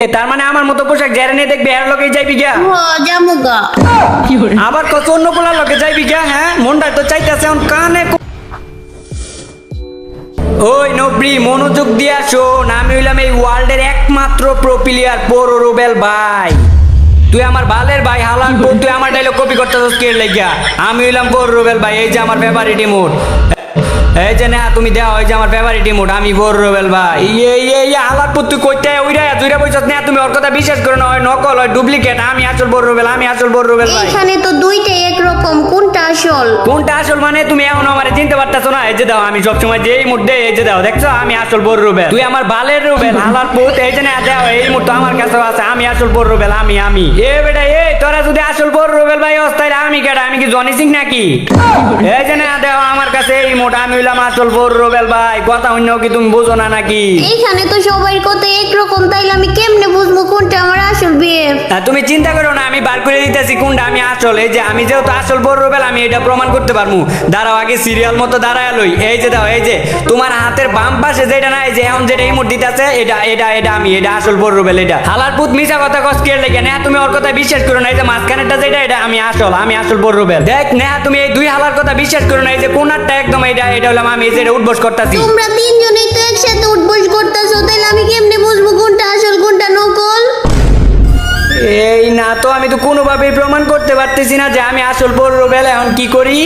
তার মানে আমার মতো পোশাক যারা নিয়ে দেখবে এর লোকে যাইবি গা। আবার কত অন্য পোলার লোকে যাইবি গা হ্যাঁ? মনটা তো চাইতেছে এখন কানে ওই নবরি মনোযোগ দিয়া শোন আমি হইলাম এই ওয়ার্ল্ডের একমাত্র প্রো প্লেয়ার পোরো রুবেল ভাই। তুই আমার বালের ভাই হালাল তুই আমার ডাইলগ কপি করতে কে লাগিয়া। আমি হইলাম পোর রুবেল ভাই এই যে আমার ফেভারিট ইমোট এই যে না তুমি দেও এই যে আমার ফেভারিট ইমোট আমি পোর রুবেল ভাই। এই এই হালাল পুত তুই কইতে উইরা দুইরা বইছত না তুমি ওর কথা বিশ্বাস করো না হয় নকল হয় ডুপ্লিকেট আমি আসল পোর রুবেল আমি আসল রুবেল ভাই। এইখানে তো দুইটাই একরকম কোনটা আসল? কোনটা আসল মানে তুমি এখন আমার চিনতে পারতেছো না এই যে দাও আমি সবসময় যে এই মুহূর্তে এই যে দাও দেখছ? আমি আসল বড় রুবেল। তুই আমার বালের রুবেল হালার পুত এই যে না দাও এই মুহূর্তে আমার কাছে আছে আমি আসল বড় রুবেল আমি আমি। এ বেটা এ তোরা যদি আসল বড় ভাই অস্তায় আমি কেটা আমি কি জনি সিং নাকি? এই যে না দেও আমার কাছে এই মোটা আমি হইলাম আসল বড় রবেল ভাই। কথা অন্য কি তুমি বুঝো না নাকি? এইখানে তো সবাই কত একরকম, তাইলে আমি বুঝব হ্যাঁ, তুমি চিন্তা করো না আমি বার করে দিতেছি কোনটা আমি আসল। এই যে আমি যেহেতু আসল বড় রুবেল আমি এটা প্রমাণ করতে পারব দাঁড়াও আগে সিরিয়াল মতো দাঁড়ায় লই। এই যে দাও এই যে তোমার হাতের বাম পাশে যেটা না এই যে এখন যেটা এই ইমোট দিতেছে এটা এটা এটা আমি এটা আসল বড় রুবেল এটা। হালার পুত মিশা কথা কস কে লেগে? না তুমি ওর কথা বিশ্বাস করো না এই যে মাঝখানেরটা যেটা এটা আমি আসল আমি আসল বড় রুবেল দেখ না তুমি এই দুই হালার কথা বিশ্বাস করো না এই যে কোনারটা একদম এটা এটা হলাম আমি এই যে উঠবস করতেছি। তোমরা তিনজনেই না তো আমি তো কোনোভাবেই প্রমাণ করতে পারতেছি না যে আমি আসল বড় রুবেল এখন কি করি।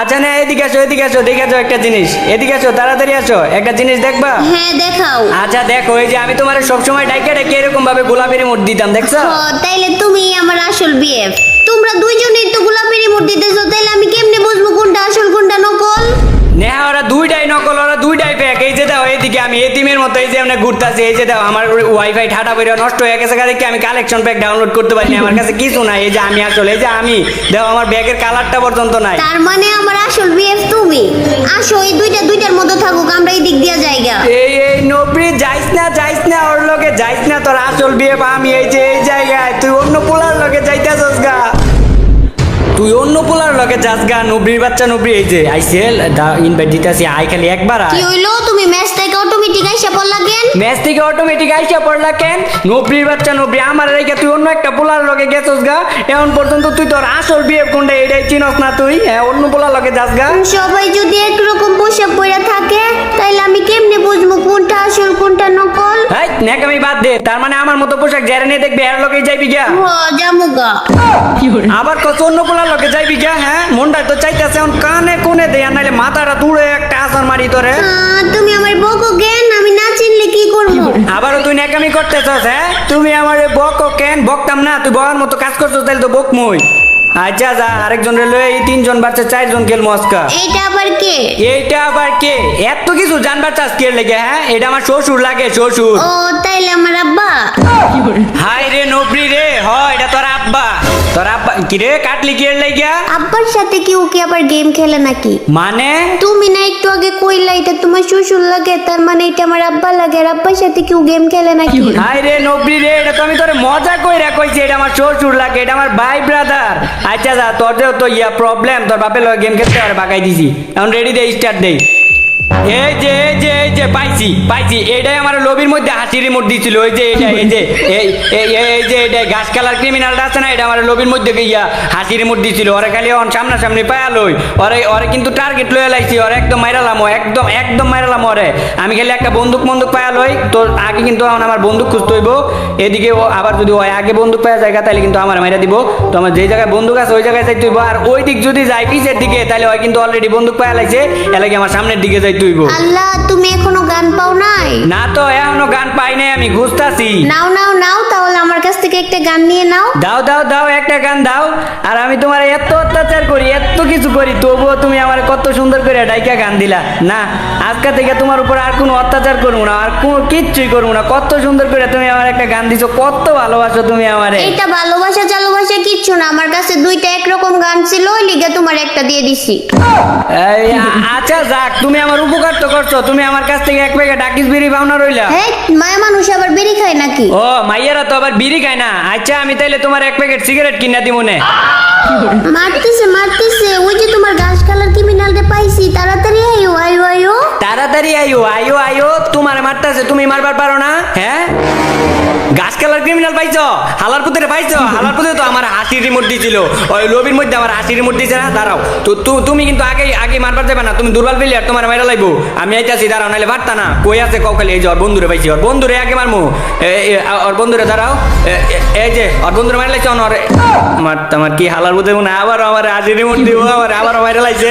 আচ্ছা না এদিকে আসো এদিকে আসো দেখে আসো একটা জিনিস। এদিকে আসো তাড়াতাড়ি আসো একটা জিনিস দেখবা? হ্যাঁ দেখাও। আচ্ছা দেখো এই যে আমি তোমার সবসময় ডাইকে ডাইকে এরকম ভাবে গোলাপের মোট দিতাম দেখছ? তাইলে তুমি আমার আসল বিয়ে তোমরা দুইজনেই তো গোলাপের রিমোট দিতেছো তাইলে আমি কেমনে বুঝব কোনটা আসল কোনটা নকল? নেহা ওরা দুইটাই নকল ওরা দুইটাই ফেক এই যে দাও এইদিকে আমি এতিমের মতো এই যে আমরা ঘুরতাছি এই যে দাও আমার ওয়াইফাই ঠাটা বেরো নষ্ট হয়ে গেছে দেখে আমি কালেকশন প্যাক ডাউনলোড করতে পারিনি আমার কাছে কিছু নাই। এই যে আমি আসলে এই যে আমি দেখো আমার ব্যাগের কালারটা পর্যন্ত নাই। তার মানে আমার আসল বিয়ে তুমি। আসো এই দুইটা দুইটার মধ্যে থাকুক আমরা এই দিক দিয়া জায়গা। এই এই নবরি যাইস না যাইস না ওর লোকে যাইস না তোর আসল পা আমি এই যে এই জায়গায়। অন্য জাজ গান যাস গা নবরির বাচ্চা নবরি এই যে আইসিএল ইনভাইট দিতেছি আই খালি একবার কি হইল? তুমি ম্যাচ থেকে অটোমেটিক আইসা পড়লা কেন? ম্যাচ থেকে অটোমেটিক আইসা পড়লা কেন? নবরির বাচ্চা নবরি আমার রেখে তুই অন্য একটা পোলার লগে গেছস গা। এখন পর্যন্ত তুই তোর আসল বিয়ে কোনটা এটাই চিনস না তুই? হ্যাঁ অন্য পোলার লগে যাস গা। সবাই যদি একরকম পোশাক পরে থাকে তাইলে আমি কেমনে বুঝব কোনটা আসল কোনটা নকল? হ্যাঁ নেকামি বাদ দে তার মানে আমার মতো পোশাক যারা নিয়ে দেখবে এর লোকেই যাইবি গা। হ জামুগা আবার কত অন্য পোলার লোকে যাইবি গা হ্যাঁ? মনটা তো চাইতেছে এখন কানে কোনে দেয়া নাইলে মাথাটা তুড়ে একটা আসার মারি তোরে। তুমি আমার বকো কেন? আমি না চিনলে কি করব? আবারও তুই নেকামি করতেছস হ্যাঁ? তুমি আমার বকো কেন? বকতাম না তুই বকার মতো কাজ করছস তাইলে তো বক মুই আচ্ছা যা আরেকজন রেলো এই তিনজন বাচ্চা চারজন খেল মস্কা। এইটা আবার কে? এইটা আবার কে? এত কিছু জানবার চাস কে লেগে হ্যাঁ? এটা আমার শ্বশুর লাগে শ্বশুর। ও তাইলে আমার আব্বা। হাই রে নবরি রে হ এটা তোর আব্বা। তোর আব্বা কি রে কাটলি কি লেগিয়া আব্বার সাথে কি ওকে আবার গেম খেলে নাকি? মানে? তুমি না একটু আগে কইলা এটা তোমার শ্বশুর লাগে তার মানে এটা আমার আব্বা লাগে আর আব্বার সাথে কেউ গেম খেলে নাকি? হাই রে নবরি রে এটা তো আমি তোর মজা কইরা কইছি এটা আমার শ্বশুর লাগে এটা আমার ভাই ব্রাদার আচ্ছা দা তোর যে তো ইয়া প্রবলেম তোর বাপে লয় গেম খেলতে আর বাগাই দিছি। এখন রেডি দে স্টার্ট দেই এই যে এই যে এই যে, পাইছি পাইছি। এটাই আমার লবির মধ্যে হাসি রিমোট দিছিল, ওই যে এটা এই যে এই যে কালার ক্রিমিনালটা আছে না এটা আমার লবির মধ্যে গিয়া হাসির রিমোট দিছিল। ওরে খালি অন সামনাসামনি পায়া লই। ওরে ওরে কিন্তু টার্গেট লয়ে লাইছি ওরে একদম মাইরালাম ও একদম একদম মাইরালাম ওরে। আমি খালি একটা বন্দুক বন্দুক পায়া লই তোর আগে কিন্তু এখন আমার বন্দুক খুঁজতে হইব। এদিকে ও আবার যদি ওই আগে বন্দুক পাওয়া জায়গা তাহলে কিন্তু আমার মাইরা দিব। তো আমার যে জায়গায় বন্দুক আছে ওই জায়গায় যাইতে হইব। আর ওই দিক যদি যাই পিছের দিকে তাহলে ওই কিন্তু অলরেডি বন্দুক পায়া লাইছে এলাকি আমার সামনের দিকে যাইতে হইব। আল্লাহ তুমি এখনও গান পাও নাই? না তো এখনও গান পাই নাই আমি ঘুরতাছি নাও নাও নাও তাহলে আমার কাছ থেকে একটা গান নিয়ে নাও। দাও দাও দাও একটা গান দাও। আর আমি তোমার এত অত্যাচার করি এত কিছু করি তবুও তুমি আমার কত সুন্দর করে ডাইকা গান দিলা। না আজকে থেকে তোমার উপর আর কোনো অত্যাচার করব না আর কোনো কিচ্ছুই করব না। কত সুন্দর করে তুমি আমার একটা গান দিছো কত ভালোবাসো তুমি আমারে। এটা ভালোবাসা চালোবাসা কিচ্ছু না। আমার কাছে দুইটা একরকম গান ছিল ওই লিগে তোমার একটা দিয়ে দিছি। এই, আ- আচ্ছা যাক তুমি আমার উপকার তো করছ। তুমি আমার কাছ থেকে এক প্যাকেট ডাকিস বিড়ি পাওনা রইলা। হ্যাঁ মায়া মানুষ আবার বেরি খায় নাকি ও মাইয়ারা তো আবার বিড়ি খায় না। আচ্ছা আমি তাইলে তোমার এক প্যাকেট সিগারেট কিনা দিব মনে মারতেছে মারতেছে। ওই যে তোমার গাছ কালার ক্রিমিনালটা পাইছি তাড়াতাড়ি আইও আইও। তাড়াতাড়ি আইও আইও আইও। তোমার মারতাছে তুমি মারবার পারো না। হ্যাঁ? গাছ কালার ক্রিমিনাল পাইছো? হালার পুতেরে পাইছো? হালার পুতে তো আমার হাসির রিমোট দিছিল। ওই লবির মধ্যে আমার হাসির রিমোট দিছে না? দাঁড়াও। তো তুমি কিন্তু আগে আগে মারবার যাবে না। তুমি দুর্বল প্লেয়ার, তোমার মাইরা লাইবো। আমি আইতাছি, দাঁড়াও নাহলে পারতা না। কই আছে কৌকালি এই যে ওর বন্ধুরে পাইছি। ওর বন্ধুরে আগে মারমু। ওর বন্ধুরে দাঁড়াও। এই যে, ওর বন্ধুরে মারা লাইছে ওর মার তোমার কি হালার বুঝে মনে আবার আমার হাসির রিমোট দিব আমার আবার মাইরা লাইছে।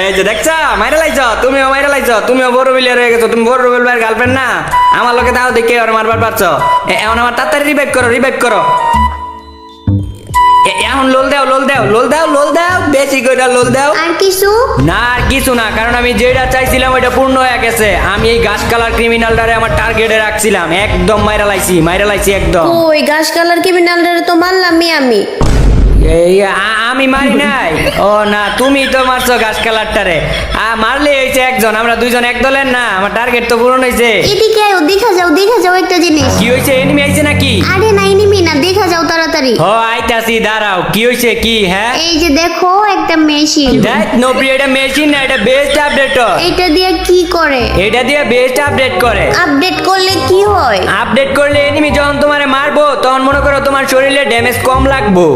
এই যে, দেখছা? মাইরা লাইছ? তুমিও মাইরা লাইছ? তুমিও বড় প্লেয়ার হয়ে গেছো তুমি বড় প্লেয়ার গার্লফ্রেন্ড না? আমার লোকে তাও দেখে ওর মারবার পারছ। এখন আমার তাড়াতাড়ি রিভাইভ করো রিভাইভ করো। এখন লোল দাও লোল দাও লোল দাও লোল দাও বেশি করে লোল দাও। আর কিছু? না আর কিছু না কারণ আমি যেটা চাইছিলাম ওইটা পূর্ণ হয়ে গেছে। আমি এই গাছ কালার ক্রিমিনালটারে আমার টার্গেটে রাখছিলাম। একদম মাইরা লাইছি মাইরা লাইছি একদম। ওই ঘাস কালার ক্রিমিনালটারে তো মারলামই আমি। এই আমি মারি নাই। ও না তুমি তো মারছো গাছ কালারটারে। আ মারলে হয়েছে একজন আমরা দুইজন এক দলের না আমার টার্গেট তো পূরণ হয়েছে। এদিকে আয়ো দেখা যাও দেখা যাও একটা জিনিস। কি হয়েছে এনিমি আইছে নাকি? আরে নাই নিবি না দেখা যাও তাড়াতাড়ি। ও আইতাছি দাঁড়াও কি হয়েছে কি হ্যাঁ? এই যে দেখো একটা মেশিন দেখ নোপ্রি এটা মেশিন না এটা বেস্ট আপডেট এটা দিয়ে কি করে? এটা দিয়ে বেস্ট আপডেট করে। আপডেট করলে কি হয়? আপডেট করলে এনিমি যখন তোমারে মারবো তখন মনে করো তোমার শরীরে ড্যামেজ কম লাগবো।